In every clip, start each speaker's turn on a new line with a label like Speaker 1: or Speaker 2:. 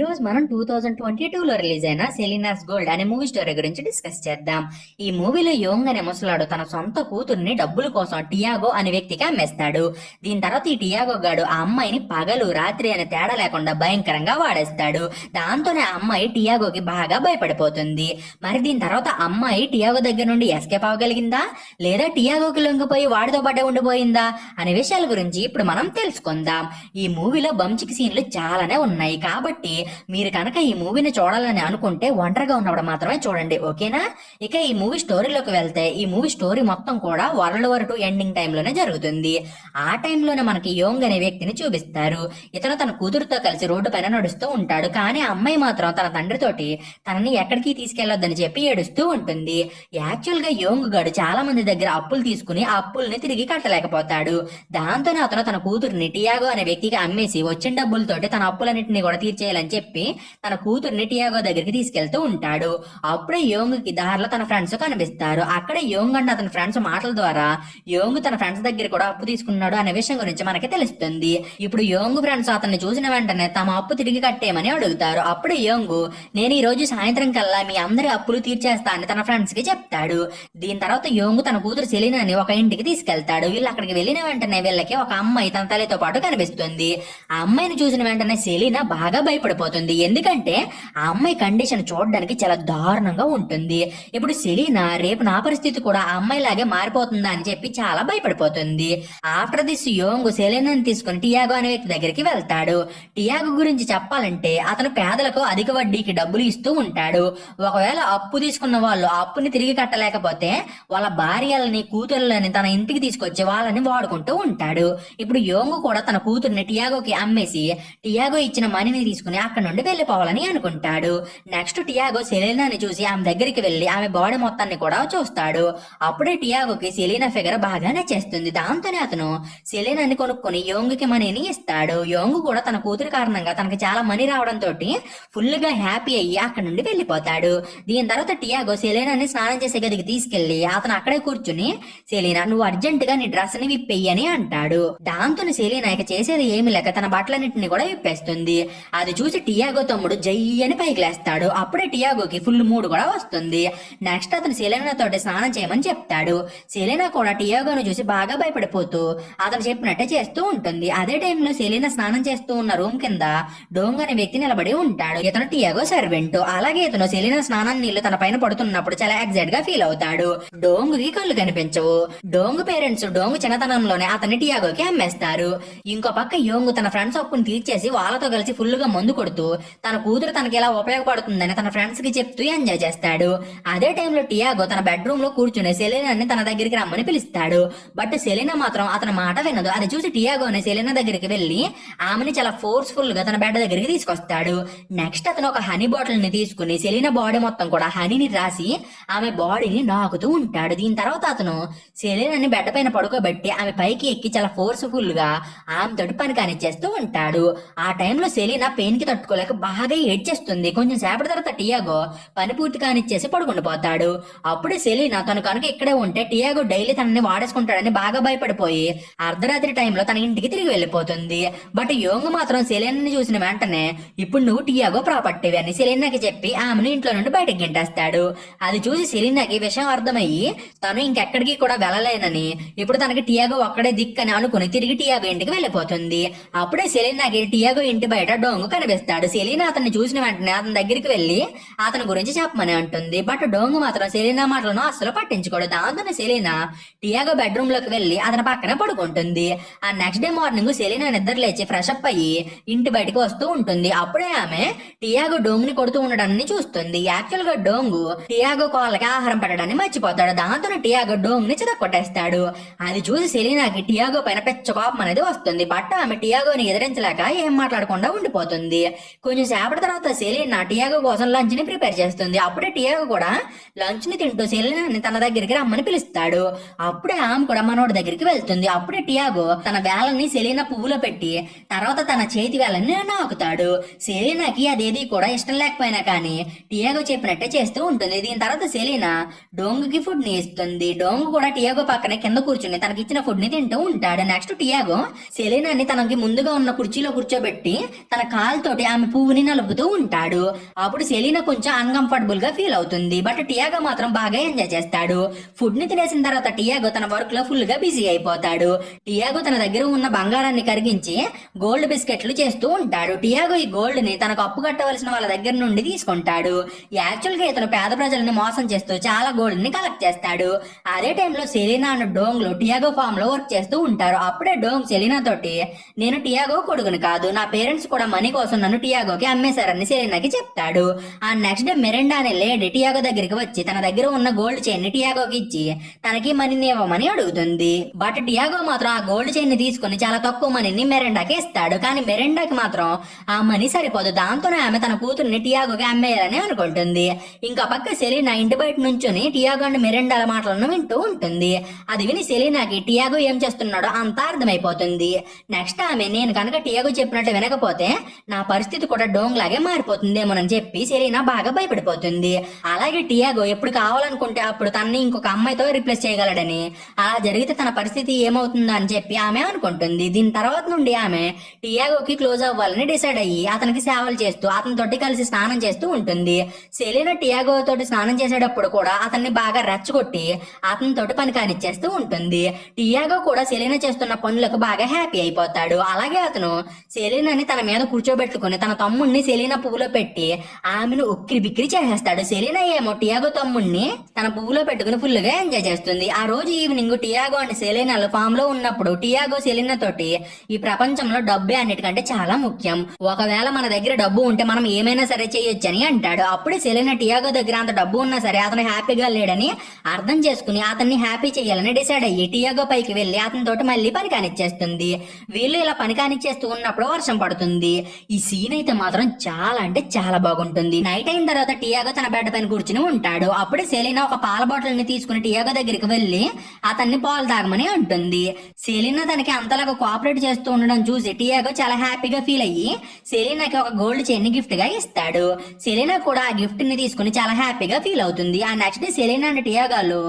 Speaker 1: రోజు మనం two thousand twenty two లో రిలీజ్ అయిన సెలీనాస్ గోల్డ్ అనే మూవీ స్టోరీ గురించి డిస్కస్ చేద్దాం. ఈ మూవీలో యోంగ్ అనే ముసలాడు తన సొంత కూతుర్ని డబ్బుల కోసం టియాగో అనే వ్యక్తికి అమ్మేస్తాడు. దీని తర్వాత ఈ టియాగో గాడు ఆ అమ్మాయిని పగలు రాత్రి అనే తేడా లేకుండా భయంకరంగా వాడేస్తాడు. దాంతోనే ఆ అమ్మాయి టియాగోకి బాగా భయపడిపోతుంది. మరి దీని తర్వాత అమ్మాయి టియాగో దగ్గర నుండి ఎస్కేప్ అవ్వగలిగిందా? లేదా టియాగోకి లొంగిపోయి వాడితో పాటే ఉండిపోయిందా? అనే విషయాల గురించి ఇప్పుడు మనం తెలుసుకుందాం. ఈ మూవీలో బంచిక్ సీన్లు చాలానే ఉన్నాయి. కాబట్టి మీరు కనుక ఈ మూవీని చూడాలని అనుకుంటే ఒంటరిగా ఉన్నప్పుడు మాత్రమే చూడండి ఓకేనా? ఇక ఈ మూవీ స్టోరీలోకి వెళ్తే ఈ మూవీ స్టోరీ మొత్తం కూడా వరల్డ్ వార్ టూ ఎండింగ్ టైంలోనే జరుగుతుంది. ఆ టైంలోనే మనకి యోంగ్ అనే వ్యక్తిని చూపిస్తారు. ఇతను తన కూతురుతో కలిసి రోడ్డు పైన నడుస్తూ ఉంటాడు. కానీ అమ్మాయి మాత్రం తన తండ్రితోటి తనని ఎక్కడికి తీసుకెళ్ళొద్దని చెప్పి ఏడుస్తూ ఉంటుంది. యాక్చువల్గా యోంగ్ గడు చాలా మంది దగ్గర అప్పులు తీసుకుని ఆ అప్పుల్ని తిరిగి కట్టలేకపోతాడు. దాంతోనే అతను తన కూతురుని టియాగో అనే వ్యక్తికి అమ్మేసి వచ్చిన డబ్బులతోటి తన అప్పులన్నింటినీ కూడా తీర్చేయాలని చెప్పి తన కూతుర్ని టియాగో దగ్గరికి తీసుకెళ్తూ ఉంటాడు. అప్పుడే యోంగ్కి దారిలో తన ఫ్రెండ్స్ కనిపిస్తారు. అక్కడే యోంగ్ అండ్ అతని ఫ్రెండ్స్ మాటల ద్వారా యోంగ్ తన ఫ్రెండ్స్ దగ్గర కూడా అప్పు తీసుకున్నాడు అనే విషయం గురించి మనకి తెలుస్తుంది. ఇప్పుడు యోంగ్ ఫ్రెండ్స్ అతన్ని చూసిన వెంటనే తమ అప్పు తిరిగి కట్టేయమని అడుగుతారు. అప్పుడు యోంగ్ నేను ఈ రోజు సాయంత్రం కల్లా మీ అందరి అప్పులు తీర్చేస్తా అని తన ఫ్రెండ్స్కి చెప్తాడు. దీని తర్వాత యోంగ్ తన కూతురు సెలీనాని ఒక ఇంటికి తీసుకెళ్తాడు. వీళ్ళు అక్కడికి వెళ్ళిన వెంటనే వీళ్ళకి ఒక అమ్మాయి తన తల్లితో పాటు కనిపిస్తుంది. ఆ అమ్మాయిని చూసిన వెంటనే సెలీనా బాగా భయపడిపోతుంది. ఎందుకంటే ఆ అమ్మాయి కండిషన్ చూడడానికి చాలా దారుణంగా ఉంటుంది. ఇప్పుడు సెలీనా రేపు నా పరిస్థితి కూడా ఆ అమ్మాయి లాగే మారిపోతుందా అని చెప్పి చాలా భయపడిపోతుంది. ఆఫ్టర్ దిస్ యోంగ్ సెలీనాని తీసుకుని టియాగో అనే వ్యక్తి దగ్గరికి వెళ్తాడు. టియాగో గురించి చెప్పాలంటే అతను పేదలకు అధిక వడ్డీకి డబ్బులు ఇస్తూ ఉంటాడు. ఒకవేళ అప్పు తీసుకున్న వాళ్ళు ఆ అప్పుని తిరిగి కట్టలేకపోతే వాళ్ళ భార్యలని కూతుర్లని తన ఇంటికి తీసుకొచ్చి వాళ్ళని వాడుకుంటూ ఉంటాడు. ఇప్పుడు యోంగ్ కూడా తన కూతుర్ని టియాగోకి అమ్మేసి టియాగో ఇచ్చిన మనీని తీసుకుని అక్కడ నుండి వెళ్ళిపోవాలని అనుకుంటాడు. నెక్స్ట్ టియాగో సెలీనాని చూసి ఆమె దగ్గరికి వెళ్ళి ఆమె బాడీ మొత్తాన్ని కూడా చూస్తాడు. అప్పుడే టియాగోకి సెలీనా ఫిగర్ బాగా నచ్చేస్తుంది దాంతోనే అతను సెలీనాని కొనుక్కొని యోంగ్కి మనీని ఇస్తాడు. యోంగ్ కూడా తన కూతురు కారణంగా తనకి చాలా మనీ రావడంతో ఫుల్గా హ్యాపీ అయ్యి అక్కడ నుండి వెళ్ళిపోతాడు. దీని తర్వాత టియాగో సెలీనాని స్నానం చేసే గదికి తీసుకెళ్ళి అతను అక్కడే కూర్చుని సెలీనా నువ్వు అర్జెంట్గా నీ డ్రెస్ని విప్పేయని అని అంటాడు. దాంతో సెలీనా ఇక చేసేది ఏమి లేక తన బట్టలన్నింటినీ కూడా విప్పేస్తుంది. అది చూసి టియాగో తమ్ముడు జై అని పైకి లేస్తాడు అప్పుడే టియాగోకి ఫుల్ మూడ్ కూడా వస్తుంది. నెక్స్ట్ అతను సెలీనా తోటి స్నానం చేయమని చెప్తాడు. సెలెనా కూడా టియాగోను చూసి బాగా భయపడిపోతూ అతను చెప్పినట్టే చేస్తూ ఉంటుంది. అదే టైంలో సెలీనా స్నానం చేస్తూ ఉన్న రూమ్ కింద డోంగ్ అనే వ్యక్తి నిలబడి ఉంటాడు. ఇతను టియాగో సర్వెంట్. అలాగే ఇతను సెలీనా స్నానం నీళ్ళు తన పైన పడుతున్నప్పుడు చాలా ఎగ్జైట్గా ఫీల్ అవుతాడు. డోంగ్కి కళ్ళు కనిపించవు. డోంగ్ పేరెంట్స్ డోంగ్ చిన్నతనంలోనే అతన్ని టియాగోకి అమ్మేస్తారు. ఇంకో పక్క యోంగ్ తన ఫ్రెండ్స్ అప్పుని తీర్చేసి వాళ్ళతో కలిసి ఫుల్గా మందు కొడుతూ తన కూతురు తనకి ఎలా ఉపయోగపడుతుందని తన ఫ్రెండ్స్కి చెప్తూ ఎంజాయ్ చేస్తాడు. అదే టైంలో టియాగో తన బెడ్రూమ్లో కూర్చుని సెలీనాని తన దగ్గరికి రమ్మని పిలుస్తాడు. బట్ సెలీనా మాత్రం అతని మాట వినదు. అది చూసి టియాగోని సెలీనా దగ్గరికి వెళ్ళి ఆమెని చాలా ఫోర్స్ఫుల్గా తన బెడ్ దగ్గరికి తీసుకొస్తాడు. నెక్స్ట్ అతను ఒక హనీ బాటిల్ని తీసుకుని సెలీనా బాడీ మొత్తం కూడా హనీని రాసి ఆమె బాడీని నాకుతూ ఉంటాడు. దీని తర్వాత అతను సెలీనాని బెడ్ పైన పడుకోబెట్టి ఆమె పైకి ఎక్కి చాలా ఫోర్స్ఫుల్గా ఆమె తోటి పని కానిచ్చేస్తూ ఉంటాడు. ఆ టైంలో సెలీనా పెయిన్కి తట్టుకోలేక బాగా ఏడ్చేస్తుంది. కొంచెం సేపటి తర్వాత టియాగో పని పూర్తి కానిచ్చేసి పడుకుండిపోతాడు. పోతాడు సెలీనా తను కనుక ఇక్కడే ఉంటే టియాగో డైలీ తనని వాడేసుకుంటాడని బాగా భయపడిపోయి అర్ధరాత్రి టైంలో తన ఇంటికి తిరిగి వెళ్ళిపోతుంది. బట్ యోంగ్ మాత్రం సెలీనాని చూసిన వెంటనే ఇప్పుడు నువ్వు టియాగో ప్రాపర్టీ అని సెలీనాకి చెప్పి ఆమెను ఇంట్లో నుండి బయటకు గింటేస్తాడు. అది చూసి సెలీనాకి విషయం అర్థమయ్యి తను ఇంకెక్కడికి కూడా వెళ్ళలేనని ఇప్పుడు తనకి టియాగో ఒక్కడే దిక్కని అనుకుని తిరిగి టియాగో ఇంటికి వెళ్ళిపోతుంది. అప్పుడే సెలీనాకి టియాగో ఇంటి బయట డోంగు చెప్తాడు. సెలీనా అతన్ని చూసిన వెంటనే అతని దగ్గరికి వెళ్ళి అతని గురించి చెప్పమని అంటుంది. బట్ డోంగు మాత్రం సెలీనా మాటలను అస్సలు పట్టించుకోడు. దాంతోనే సెలీనా టియాగో బెడ్రూమ్లోకి వెళ్ళి అతని పక్కన పడుకుంటుంది. ఆ నెక్స్ట్ డే మార్నింగ్ సెలీనా నిద్ర లేచి ఫ్రెష్ అప్ అయ్యి ఇంటి బయటకు వస్తూ ఉంటుంది. అప్పుడే ఆమె టియాగో డోంగ్ని కొడుతూ ఉండడాన్ని చూస్తుంది. యాక్చువల్గా డోంగు టియాగో కోళ్ళకి ఆహారం పెట్టడాన్ని మర్చిపోతాడు. దాంతో టియాగో డోంగ్ని చెదకొట్టేస్తాడు అది చూసి సెలీనాకి టియాగో పైన పెచ్చ కోపం అనేది వస్తుంది. బట్ ఆమె టియాగోని ఎదిరించలేక ఏం మాట్లాడకుండా ఉండిపోతుంది. కొంచెం సేపటి తర్వాత సెలీనా టియాగో కోసం లంచ్ని ప్రిపేర్ చేస్తుంది. అప్పుడే టియాగో కూడా లంచ్ని తింటూ సెలీనాన్ని తన దగ్గరికి రమ్మని పిలుస్తాడు. అప్పుడే ఆమె కూడా మనోడి దగ్గరికి వెళ్తుంది. అప్పుడే టియాగో తన వేలని సెలీనా పువ్వులో పెట్టి తర్వాత తన చేతి వేలని నాకుతాడు. సెలీనాకి అదేది కూడా ఇష్టం లేకపోయినా కానీ టియాగో చెప్పినట్టే చేస్తూ ఉంటుంది. దీని తర్వాత సెలీనా డోంగుకి ఫుడ్ని ఇస్తుంది. డోంగు కూడా టియాగో పక్కనే కింద కూర్చుని తనకి ఇచ్చిన ఫుడ్ని తింటూ ఉంటాడు. నెక్స్ట్ టియాగో సెలీనాని తనకి ముందుగా ఉన్న కుర్చీలో కూర్చోబెట్టి తన కాలుతోటి ఆమె పువ్వుని నలుపుతూ ఉంటాడు. అప్పుడు సెలీనా కొంచెం అన్కంఫర్టబుల్గా ఫీల్ అవుతుంది. బట్ టియాగో మాత్రం బాగా ఎంజాయ్ చేస్తాడు. ఫుడ్ని తినేసిన తర్వాత టియాగో తన వర్క్లో ఫుల్గా బిజీ అయిపోతాడు. టియాగో తన దగ్గర ఉన్న బంగారాన్ని కరిగించి గోల్డ్ బిస్కెట్లు చేస్తూ ఉంటాడు. టియాగో ఈ గోల్డ్ని తనకు అప్పు కట్టవలసిన వాళ్ళ దగ్గర నుండి తీసుకుంటాడు. యాక్చువల్గా ఇతను పేద ప్రజల్ని మోసం చేస్తూ చాలా గోల్డ్ని కలెక్ట్ చేస్తాడు. అదే టైంలో సెలీనా అన్న డోంగ్లో టియాగో ఫామ్లో వర్క్ చేస్తూ ఉంటారు. అప్పుడే డోంగ్ సెలీనా తోటి నేను టియాగో కొడుకుని కాదు. నా పేరెంట్స్ కూడా మనీ కోసం నన్ను టియాగోకి అమ్మేశారని సెలీనాకి చెప్తాడు. ఆ నెక్స్ట్ డే మెరిండా అనే లేడీ టియాగో దగ్గరికి వచ్చి తన దగ్గర ఉన్న గోల్డ్ చైన్ని టియాగోకి ఇచ్చి తనకి మనీని ఇవ్వమని అడుగుతుంది. బట్ టియాగో మాత్రం ఆ గోల్డ్ చైన్ని తీసుకుని చాలా తక్కువ మనీని మెరెండాకి ఇస్తాడు. కానీ మెరెండాకి మాత్రం ఆ మనీ సరిపోదు. దాంతోనే ఆమె తన కూతుర్ని టియాగోకి అమ్మేయాలని అనుకుంటుంది. ఇంకా పక్క సెలీనా ఇంటి బయట నుంచుని టియాగో అండ్ మెరెండాల మాటలను వింటూ ఉంటుంది. అది విని సెలీనాకి టియాగో ఏం చేస్తున్నాడో అంతా అర్థమైపోతుంది. నెక్స్ట్ ఆమె నేను కనుక టియాగో చెప్పినట్టు వినకపోతే నా పరిస్థితి కూడా డోంగ్ లాగే మారిపోతుందేమోనని చెప్పి సెరీనా బాగా భయపడిపోతుంది. అలాగే టియాగో ఎప్పుడు కావాలనుకుంటే అప్పుడు తనని ఇంకొక అమ్మాయితో రిప్లేస్ చేయగలడని. అలా జరిగితే తన పరిస్థితి ఏమవుతుందో అని చెప్పి ఆమె అనుకుంటుంది. దీని తర్వాత నుండి ఆమె టియాగోకి క్లోజ్ అవ్వాలని డిసైడ్ అయ్యి అతనికి సేవలు చేస్తూ అతనితోటి కలిసి స్నానం చేస్తూ ఉంటుంది. సెలీనా టియాగో తోటి స్నానం చేసేటప్పుడు కూడా అతన్ని బాగా రెచ్చగొట్టి అతనితోటి పని కానిచ్చేస్తూ ఉంటుంది. టియాగో కూడా సెలీనా చేస్తున్న పనులకు బాగా హ్యాపీ అయిపోతాడు. అలాగే అతను సెలీనాని తన మీద కూర్చోబెట్టుకుని తన తమ్ముడిని సెలీనా పువ్వులో పెట్టి ఆమెను ఉక్కిరి బిక్కిరి చేసేస్తాడు. సెలీనా ఏమో టియాగో తమ్ముడిని తన పువ్వులో పెట్టుకుని ఫుల్గా ఎంజాయ్ చేస్తుంది. ఆ రోజు ఈవినింగ్ టియాగో అండ్ సెలీనాలు ఫామ్లో ఉన్నప్పుడు టియాగో సెలీనా తోటి ఈ ప్రపంచంలో డబ్బే అన్నిటికంటే చాలా ముఖ్యం. ఒకవేళ మన దగ్గర డబ్బు ఉంటే మనం ఏమైనా సరే చేయొచ్చు అని అంటాడు. అప్పుడే సెలీనా టియాగో దగ్గర అంత డబ్బు ఉన్నా సరే అతను హ్యాపీగా లేడని అర్థం చేసుకుని అతన్ని హ్యాపీ చేయాలని డిసైడ్ అయ్యి టియాగో పైకి వెళ్ళి అతని తోటి మళ్ళీ పని కానిచ్చేస్తుంది. వీళ్ళు ఇలా పని కానిచ్చేస్తూ ఉన్నప్పుడు వర్షం పడుతుంది. ఈ సీన్ అయితే మాత్రం చాలా అంటే చాలా బాగుంటుంది. నైట్ అయిన తర్వాత టియాగో తన బెడ్ పైన కూర్చుని ఉంటాడు. అప్పుడే సెలీనా ఒక పాల బాటిల్ని తీసుకుని టియాగో దగ్గరికి వెళ్ళి అతన్ని పాలు తాగమని అంటుంది. సెలీనా తనకి అంతలాగా కోఆపరేట్ చేస్తూ ఉండడం చూసి టియాగో చాలా హ్యాపీగా ఫీల్ అయ్యి సెలీనాకి ఒక గోల్డ్ చైన్ గిఫ్ట్గా ఇస్తాడు. సెలీనా కూడా ఆ గిఫ్ట్ని తీసుకుని చాలా హ్యాపీగా ఫీల్ అవుతుంది. ఆ నెక్స్ట్ డే సెలీనా అండ్ టియాగోలు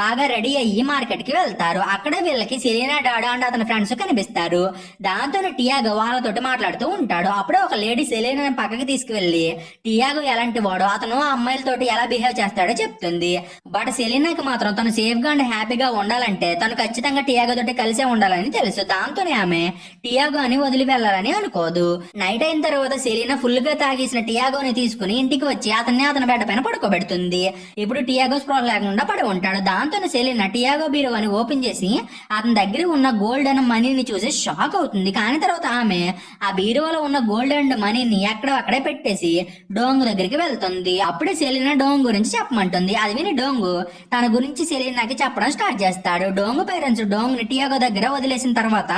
Speaker 1: బాగా రెడీ అయ్యి మార్కెట్కి వెళ్తారు. అక్కడ వీళ్ళకి సెలీనా డాడా అండ్ అతని ఫ్రెండ్స్ కనిపిస్తారు. దాంతో టియాగో వాళ్ళతో మాట్లాడుతూ ఉంటాడు. అప్పుడే ఒక లేడీ సెలీనాని పక్కకి తీసుకువెళ్ళి టియాగో ఎలాంటి వాడు అతను ఆ అమ్మాయిలతోటి ఎలా బిహేవ్ చేస్తాడో చెప్తుంది. బట్ సెలీనాకి మాత్రం తను సేఫ్గా అండ్ హ్యాపీగా ఉండాలంటే తను ఖచ్చితంగా టియాగో తోటి కలిసే ఉండాలని తెలుసు. దాంతోనే ఆమె టియాగో అని వదిలి వెళ్ళాలని అనుకోదు. నైట్ అయిన తర్వాత సెలీనా ఫుల్గా తాగేసిన టియాగోని తీసుకుని ఇంటికి వచ్చి అతన్ని అతని బెడ్ పైన పడుకోబెడుతుంది. ఇప్పుడు టియాగో స్ప్రోల్ లేకుండా పడి ఉంటాడు. దాంతోనే సెలీనా టియాగో బీరువాని ఓపెన్ చేసి అతని దగ్గర ఉన్న గోల్డ్ అండ్ మనీని చూసి షాక్ అవుతుంది. కానీ తర్వాత ఆమె ఆ బీరువాలో ఉన్న గోల్డ్ అండ్ మనీని ఎక్కడో అక్కడే పెట్టేసి డోంగ్ దగ్గరికి వెళ్తుంది. అప్పుడే సెలీనా డోంగ్ గురించి చెప్పమంటుంది. అది విని డోంగు తన గురించి సెలీనాకి చెప్పడం స్టార్ట్ చేస్తాడు. డోంగు పేరెంట్స్ డోంగ్ని టియాగో దగ్గర వదిలేసిన తర్వాత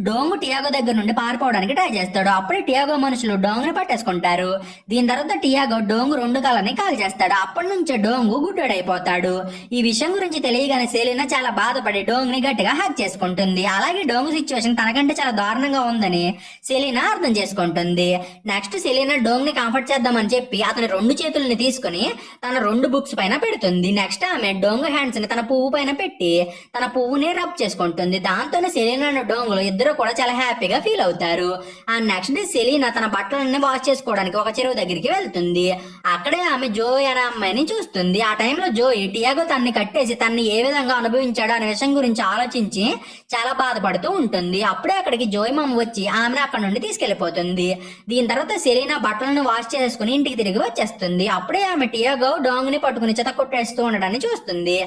Speaker 1: డోంగు టియాగో దగ్గర నుండి పారిపోవడానికి ట్రై చేస్తాడు. అప్పుడే టియాగో మనుషులు డోంగ్ని పట్టేసుకుంటారు. దీని తర్వాత టియాగో డోంగు రెండు కాలని కాల్ చేస్తాడు. అప్పటి నుంచే డోంగు గుడ్డోడైపోతాడు ఈ విషయం గురించి తెలియగానే సెలీనా చాలా బాధపడి డోంగ్ని గట్టిగా హ్యాక్ చేసుకుంటుంది. అలాగే డోంగు సిచ్యువేషన్ తనకంటే చాలా దారుణంగా ఉందని సెలీనా అర్థం చేసుకుంటుంది. నెక్స్ట్ సెలీనా డోంగ్ని కంఫర్ట్ చేద్దామని చెప్పి అతని రెండు చేతుల్ని తీసుకుని తన రెండు బుక్స్ పైన పెడుతుంది. నెక్స్ట్ ఆమె డొంగు హ్యాండ్స్ని తన పువ్వు పైన పెట్టి తన పువ్వుని రబ్ చేసుకుంటుంది. దాంతోనే సెలీనా అండ్ ఇద్దరు కూడా చాలా హ్యాపీగా ఫీల్ అవుతారు. ఆ నెక్స్ట్ డే సెలీనా తన బట్టలన్నీ వాష్ చేసుకోవడానికి ఒక చెరువు దగ్గరికి వెళ్తుంది. అక్కడే ఆమె జోయ్ అనే అమ్మాయిని చూస్తుంది. ఆ టైంలో జోయ్ టియాగో తన్ని కట్టేసి తన్ని ఏ విధంగా అనుభవించాడో అనే విషయం గురించి ఆలోచించి చాలా బాధపడుతూ ఉంటుంది. అప్పుడే అక్కడికి జోయ్ మామ వచ్చి ఆమెను అక్కడ నుండి తీసుకెళ్ళిపోతుంది దీని తర్వాత సెలీనా బట్టలను వాష్ చేసుకుని ఇంటికి తిరిగి వచ్చేస్తుంది. అప్పుడే ఆమె టియాగో డాంగ్ని పట్టుకుని చెత కొట్టేస్తూ ఉండడాన్ని చూస్తుంది.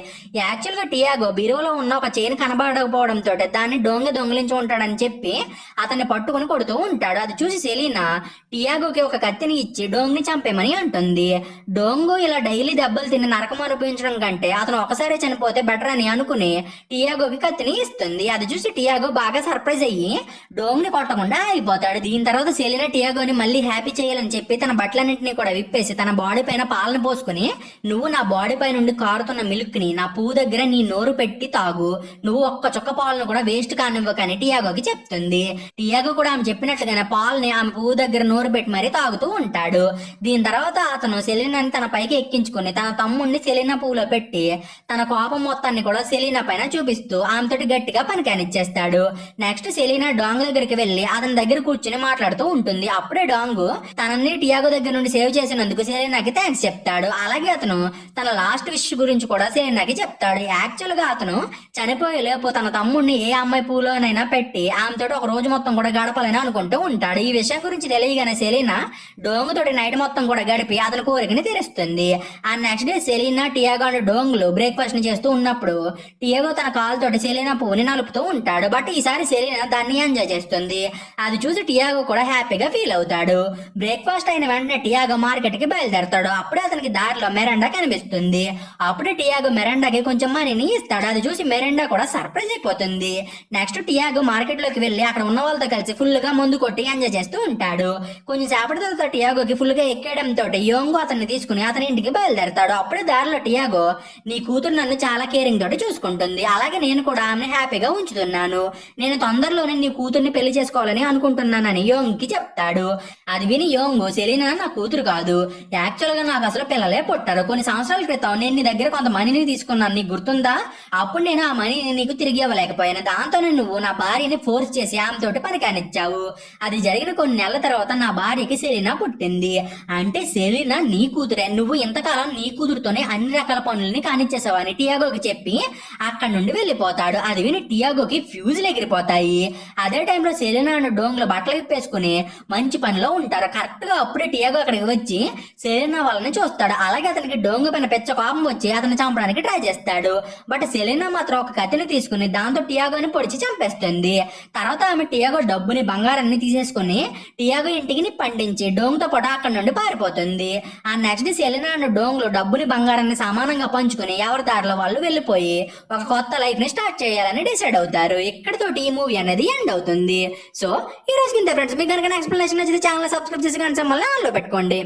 Speaker 1: యాక్చువల్గా టియాగో బీరువలో ఉన్న ఒక చైన్ కనబడకపోవడంతో దాన్ని డోంగ దొంగిలించి ఉంటాడని చెప్పి అతన్ని పట్టుకుని కొడుతూ ఉంటాడు. అది చూసి సెలీనా టియాగోకి ఒక కత్తిని ఇచ్చి డోంగ్ని చంపేమని అంటుంది. డోంగు ఇలా డైలీ దెబ్బలు తిని నరకం అనిపించడం కంటే అతను ఒకసారి చనిపోతే బెటర్ అని అనుకుని టియాగోకి కత్తిని ఇస్తుంది. అది చూసి టియాగో బాగా సర్ప్రైజ్ అయ్యి డోంగ్ని కొట్టకుండా అయిపోతాడు దీని తర్వాత సెలీనా టియాగోని మళ్ళీ హ్యాపీ చేయాలని చెప్పి తన బట్టలన్నింటినీ కూడా విప్పేసి తన బాడీ పైన పాలన పోసుకుని నువ్వు నా బాడీ పై నుండి కారుతున్న మిల్క్ని నా పువ్వు దగ్గర నీ నోరు పెట్టి తాగు. నువ్వు ఒక్క చుక్క పాలను కూడా వేస్ట్ కానివ్వకని టియాగోకి చెప్తుంది. టియాగో కూడా ఆమె చెప్పినట్లుగానే పాలని ఆమె పువ్వు దగ్గర నోరు పెట్టి మరీ తాగుతూ ఉంటాడు. దీని తర్వాత అతను సెలీనాని తన పైకి ఎక్కించుకుని తన తమ్ముడిని సెలీనా పువ్వులో పెట్టి తన కోపం మొత్తాన్ని కూడా సెలీనా పైన చూపిస్తూ ఆమెతోటి గట్టిగా పని కానిచ్చేస్తాడు నెక్స్ట్ సెలీనా డాంగ్ దగ్గరికి వెళ్ళి అతని దగ్గర కూర్చుని మాట్లాడుతూ ఉంటుంది. అప్పుడే డాంగు తనని టియాగో దగ్గర నుండి సేవ్ చేసినందుకు సెలీనాకి థ్యాంక్స్ చెప్తాడు. అలాగే అతను తన లాస్ట్ విష్ గురించి కూడా సెలీనాకి చెప్తాడు. యాక్చువల్గా అతను చనిపోయే లేపు తన తమ్ముడిని ఏ అమ్మాయి పూలోనైనా పెట్టి ఆమెతో ఒక రోజు మొత్తం కూడా గడపాలని అనుకుంటూ ఉంటాడు. ఈ విషయం గురించి తెలియగానే సెలీనా డోంగుతోటి నైట్ మొత్తం కూడా గడిపి అతని కోరికని తీరుస్తుంది. ఆ next day Selena Tiago and డోంగ్లు బ్రేక్ఫాస్ట్ని చేస్తూ ఉన్నప్పుడు టియాగో తన కాలుతోటి సెలీనా పువ్వుని నలుపుతూ ఉంటాడు. బట్ ఈసారి సెలీనా దాన్ని ఎంజాయ్ చేస్తుంది. అది చూసి టియాగో కూడా హ్యాపీగా ఫీల్ అవుతాడు. బ్రేక్ఫాస్ట్ అయిన వెంటనే టియాగో మార్కెట్కి బయలుదేరతాడు. అప్పుడే అతనికి దారిలో మెరండా కనిపిస్తుంది. అప్పుడే టియాగో మెరండాకి కొంచెం మనీని ఇస్తాడు. అది చూసి మెరండా కూడా సర్ప్రైజ్ అయిపోతుంది. నెక్స్ట్ టియాగో మార్కెట్లోకి వెళ్ళి అక్కడ ఉన్న వాళ్ళతో కలిసి ఫుల్గా ముందు కొట్టి ఎంజాయ్ చేస్తూ ఉంటాడు. కొంచెం సేపటి తర్వాత టియాగోకి ఫుల్గా ఎక్కేయడంతో యోంగో అతన్ని తీసుకుని అతని ఇంటికి బయలుదేరతాడు. అప్పుడే దారిలో టియాగో నీ కూతురు నన్ను చాలా కేరింగ్ తోటి చూసుకుంటుంది. అలాగే నేను కూడా ఆమెను హ్యాపీగా ఉంచుతున్నాను. నేను తొందరలోనే నీ కూతుర్ని పెళ్ళి చేసుకోవాలని అనుకుంటున్నానని యోంగ్కి చెప్తాడు. అది విని యోంగు సెలీనా నా కూతురు కాదు. యాక్చువల్గా నాకు అసలు పిల్లలే పుట్టారు. కొన్ని సంవత్సరాల క్రితం నేను దగ్గర కొంత మనీని తీసుకున్నాను. నీకు గుర్తుందా? అప్పుడు నేను ఆ మనీని నీకు తిరిగి ఇవ్వలేకపోయాను. దాంతోనే నువ్వు నా భార్యని ఫోర్స్ చేసి ఆమెతోటి పని కానిచ్చావు అది జరిగిన కొన్ని నెలల తర్వాత నా భార్యకి సెలీనా పుట్టింది. అంటే సెలీనా నీ కూతురే. నువ్వు ఇంతకాలం నీ కూతురుతోనే అన్ని రకాల పనులని కానిచ్చేసావని టియాగోకి చెప్పి అక్కడి నుండి వెళ్ళిపోతాడు. అది విని టియాగోకి ఫ్యూజులు ఎగిరిపోతాయి. అదే టైంలో సెలీనా అండ్ డోంగ్లు బట్టలు విప్పేసుకుని మంచి పనిలో ఉంటారు. కరెక్ట్గా అప్పుడే టియాగో అక్కడికి వచ్చి సెలీనా వాళ్ళని చూస్తాడు. అలాగే అతనికి డోంగు పైన పెచ్చ కోపం వచ్చి అతన్ని చంపడానికి ట్రై చేస్తాడు. బట్ సెలీనా మాత్రం ఒక కత్తిని తీసుకుని దాంతో టియాగోని పొడిచి చంపేస్తుంది. తర్వాత ఆమె టియాగో డబ్బుని బంగారాన్ని తీసేసుకుని టియాగో ఇంటికి పండించి డోంగ్తో పాటు అక్కడ నుండి పారిపోతుంది. ఆ నెక్స్ట్ డే సెలీనా అండ్ డోంగ్లు డబ్బుని బంగారాన్ని సమానంగా పంచుకుని ఎవరి దారిలో వాళ్ళు వెళ్ళిపోయి ఒక కొత్త లైఫ్ని స్టార్ట్ చేయాలని డిసైడ్ అవుతారు. ఇక్కడతోటి ఈ మూవీ అనేది ఎండ్ అవుతుంది. సో ఈ రోజు ఇంత ఫ్రెండ్స్ మీకు కనుక ఎక్స్ప్లెనేషన్ నచ్చితే ఛానల్ సబ్స్క్రైబ్ చేసి కనుక మళ్ళీ ఆన్లో పెట్టుకోండి.